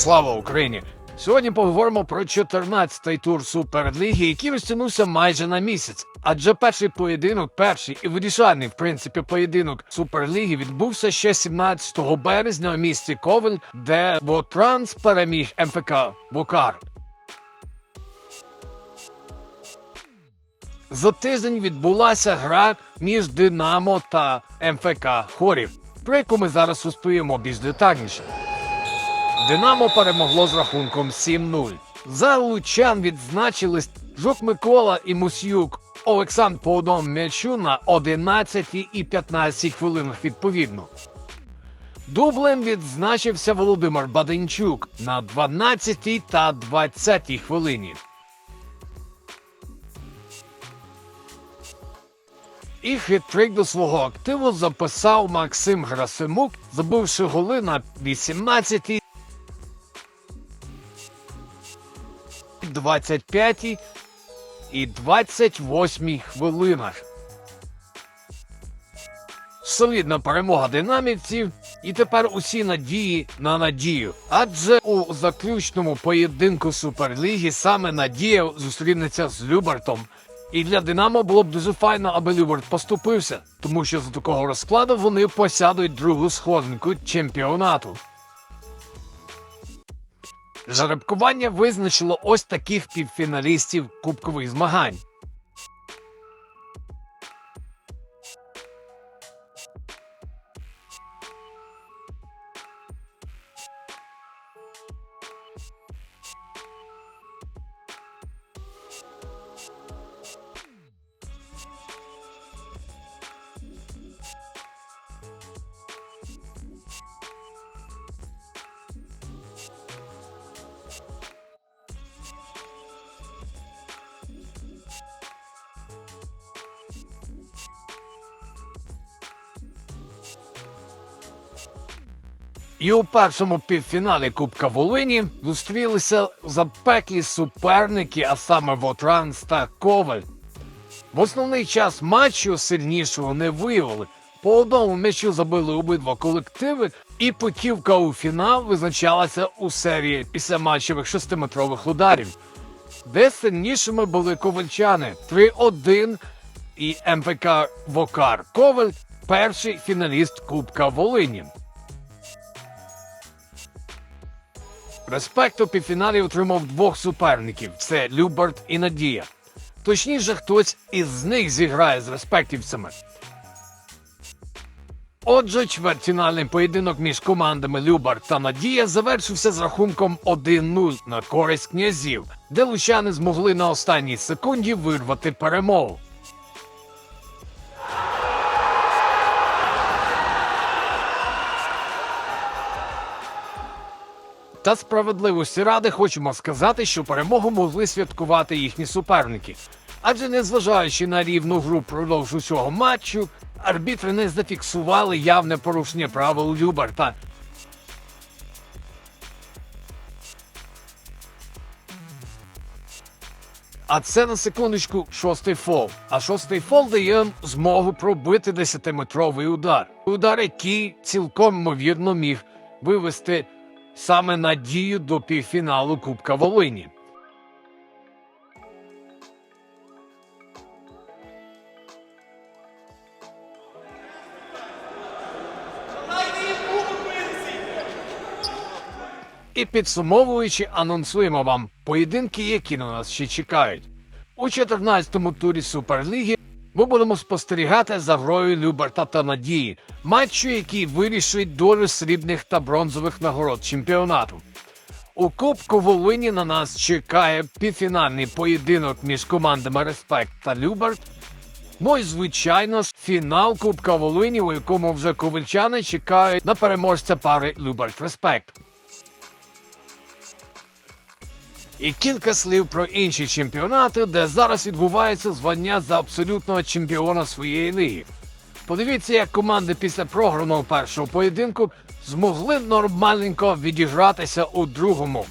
Слава Україні! Сьогодні поговоримо про 14-й тур Суперліги, який розтягнувся майже на місяць. Адже перший поєдинок, перший і вирішальний, в принципі, поєдинок Суперліги відбувся ще 17 березня у місті Ковель, де Вотранс переміг МФК Вокар. За тиждень відбулася гра між Динамо та МФК Хорів, про яку ми зараз розповімо більш детальніше. Динамо перемогло з рахунком 7-0. За лучан відзначились Жук Микола і Мусюк Олександр по одному м'ячу на 11 і 15 хвилинах відповідно. Дублем відзначився Володимир Баденчук на 12 та 20 хвилині. І хитрик до свого активу записав Максим Грасимук, забивши голи на 18 25 і 28 хвилинах. Солідна перемога динамівців, і тепер усі надії на надію. Адже у заключному поєдинку Суперліги саме Надія зустрінеться з Любертом. І для Динамо було б дуже файно, аби Люберт поступився, тому що за такого розкладу вони посядуть другу сходинку чемпіонату. Жеребкування визначило ось таких півфіналістів кубкових змагань. І у першому півфіналі Кубка Волині зустрілися запеклі суперники, а саме Вотранс та Коваль. В основний час матчу сильнішого не виявили. По одному м'ячу забили обидва колективи, і путівка у фінал визначалася у серії післяматчевих шестиметрових ударів, де сильнішими були ковальчани 3-1 і МПК Вокар Коваль, перший фіналіст Кубка Волині. Респект у півфіналі отримав двох суперників: це Люберт і Надія. Точніше, хтось із них зіграє з респектівцями. Отже, чвертьфінальний поєдинок між командами Любарт та Надія завершився з рахунком 1-0 на користь князів, де лучани змогли на останній секунді вирвати перемогу. Та справедливості ради хочемо сказати, що перемогу могли святкувати їхні суперники. Адже незважаючи на рівну гру продовж усього матчу, арбітри не зафіксували явне порушення правил Люберта. А це на секундочку шостий фол. А шостий фол дає змогу пробити 10-метровий удар. Удар, який цілком ймовірно міг вивести саме надію до півфіналу Кубка Волині. І підсумовуючи, анонсуємо вам поєдинки, які на нас ще чекають. У 14-му турі Суперліги ми будемо спостерігати за грою Люберта та Надії, матчу, який вирішить долю срібних та бронзових нагород чемпіонату. У Кубку Волині на нас чекає півфінальний поєдинок між командами Респект та Люберт. Ну і звичайно фінал Кубка Волині, у якому вже ковальчани чекають на переможця пари Люберт Респект. І кілька слів про інші чемпіонати, де зараз відбувається звання за абсолютного чемпіона своєї ліги. Подивіться, як команди після програного першого поєдинку змогли нормальненько відігратися у другому.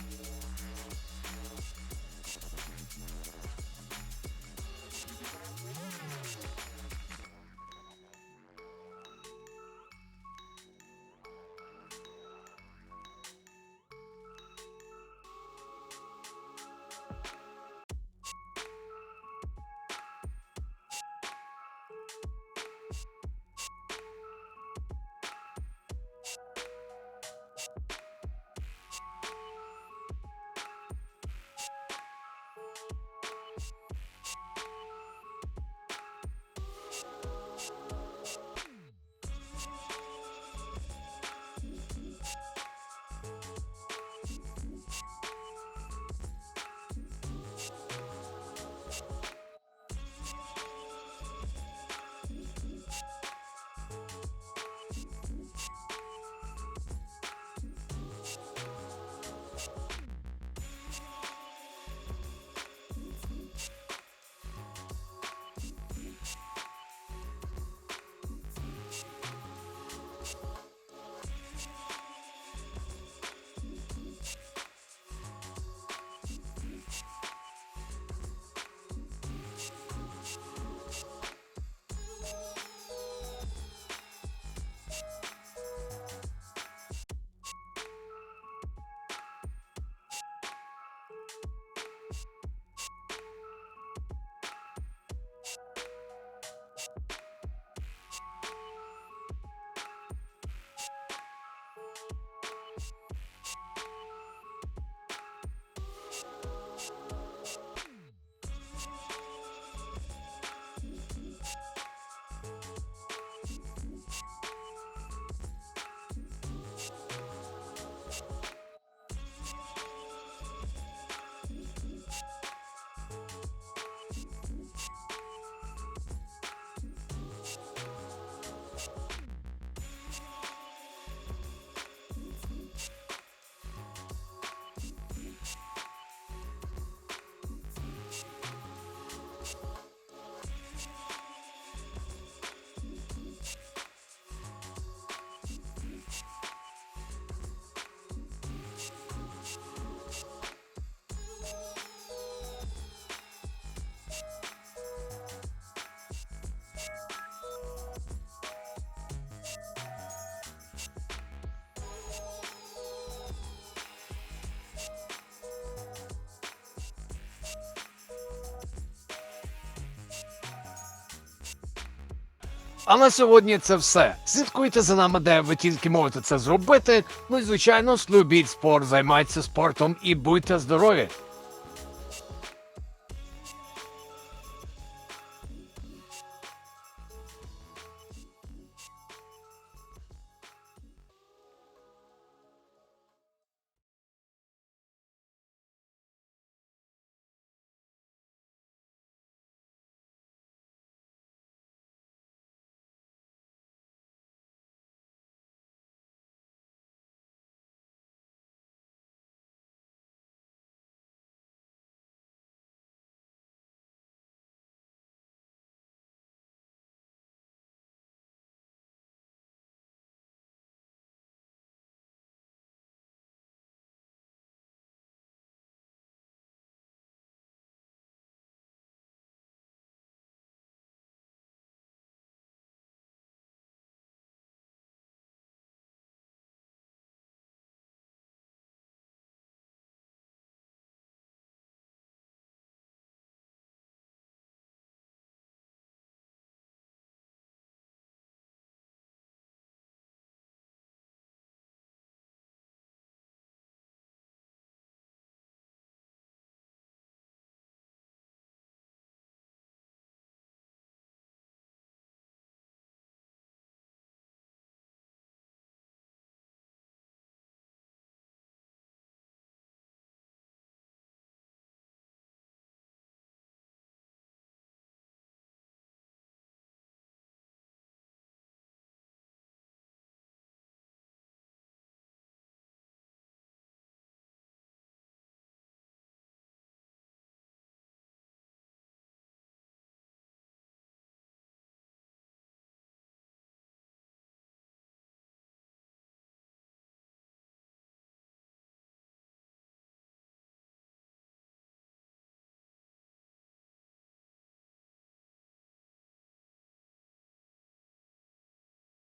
А на сьогодні це все. Слідкуйте за нами, де ви тільки можете це зробити. Ну і звичайно любіть спорт, займайтеся спортом і будьте здорові.